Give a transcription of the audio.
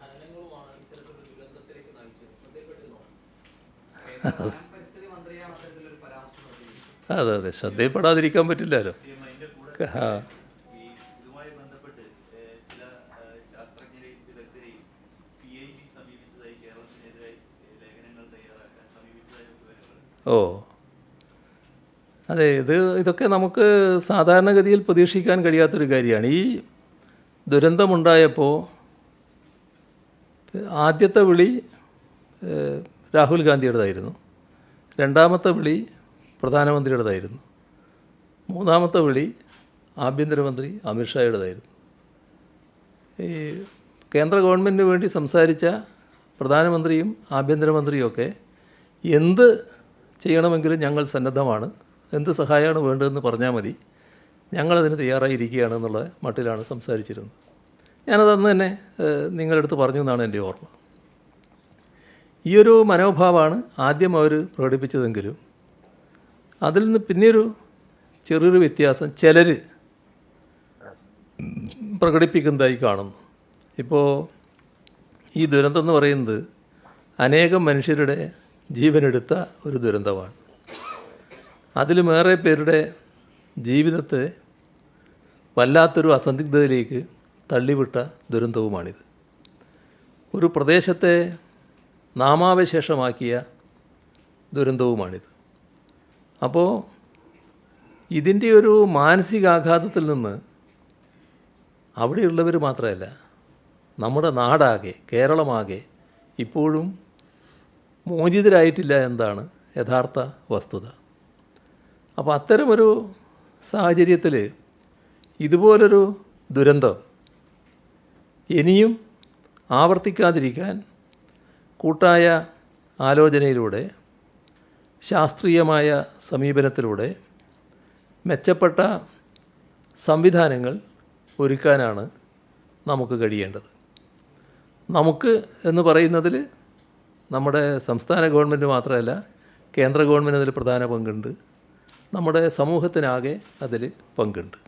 ഖനനങ്ങളുമാണ് ഇത്തരത്തിലൊരു ദുരന്തത്തിലേക്ക് നയിച്ചത്. ശ്രദ്ധയിൽപ്പെട്ടിരുന്നോ? അതെ. അതെ ശ്രദ്ധയിൽപ്പെടാതിരിക്കാൻ പറ്റില്ലല്ലോ. ആ ഓ. അതെ ഇത് ഇതൊക്കെ നമുക്ക് സാധാരണഗതിയിൽ പ്രതീക്ഷിക്കാൻ കഴിയാത്തൊരു കാര്യമാണ്. ഈ ദുരന്തമുണ്ടായപ്പോൾ ആദ്യത്തെ വിളി രാഹുൽ ഗാന്ധിയുടേതായിരുന്നു. രണ്ടാമത്തെ വിളി പ്രധാനമന്ത്രിയുടേതായിരുന്നു. മൂന്നാമത്തെ വിളി ആഭ്യന്തരമന്ത്രി അമിത്ഷായുടേതായിരുന്നു ഈ കേന്ദ്ര ഗവൺമെന്റിന് വേണ്ടി സംസാരിച്ച പ്രധാനമന്ത്രിയും ആഭ്യന്തരമന്ത്രിയും ഒക്കെ എന്ത് ചെയ്യണമെങ്കിലും ഞങ്ങൾ സന്നദ്ധമാണ്. എന്ത് സഹായമാണ് വേണ്ടതെന്ന് പറഞ്ഞാൽ മതി. ഞങ്ങളതിന് തയ്യാറായിരിക്കുകയാണ് എന്നുള്ള മട്ടിലാണ് സംസാരിച്ചിരുന്നത്. ഞാനത് അന്ന് തന്നെ നിങ്ങളുടെ അടുത്ത് പറഞ്ഞു എന്നാണ് എന്റെ ഓർമ്മ. ഈ ഒരു മനോഭാവമാണ് ആദ്യം അവർ പ്രകടിപ്പിച്ചതെങ്കിലും അതിൽ നിന്ന് പിന്നെയൊരു ചെറിയൊരു വ്യത്യാസം ചിലർ പ്രകടിപ്പിക്കുന്നതായി കാണുന്നു. ഇപ്പോൾ ഈ ദുരന്തം എന്ന് പറയുന്നത് അനേകം മനുഷ്യരുടെ ജീവനെടുത്ത ഒരു ദുരന്തമാണ്. അതിലുമേറെ പേരുടെ ജീവിതത്തെ വല്ലാത്തൊരു അസന്ദിഗ്ധതയിലേക്ക് തള്ളിവിട്ട ദുരന്തവുമാണിത്. ഒരു പ്രദേശത്തെ നാമാവശേഷമാക്കിയ ദുരന്തവുമാണിത്. അപ്പോൾ ഇതിന്റെ ഒരു മാനസികാഘാതത്തിൽ നിന്ന് അവിടെയുള്ളവർ മാത്രമല്ല നമ്മുടെ നാടാകെ കേരളമാകെ ഇപ്പോഴും മോചിതരായിട്ടില്ല എന്താണ് യഥാർത്ഥ വസ്തുത. അപ്പോൾ അത്തരമൊരു സാഹചര്യത്തിൽ ഇതുപോലൊരു ദുരന്തം ഇനിയും ആവർത്തിക്കാതിരിക്കാൻ കൂട്ടായ ആലോചനയിലൂടെ ശാസ്ത്രീയമായ സമീപനത്തിലൂടെ മെച്ചപ്പെട്ട സംവിധാനങ്ങൾ ഒരുക്കാനാണ് നമുക്ക് കഴിയേണ്ടത്. നമുക്ക് എന്ന് പറയുന്നതിൽ നമ്മുടെ സംസ്ഥാന ഗവൺമെന്റ് മാത്രമല്ല കേന്ദ്ര ഗവൺമെന്റ് അതിൽ പ്രധാന പങ്കുണ്ട്. നമ്മുടെ സമൂഹത്തിനാകെ അതിൽ പങ്കുണ്ട്.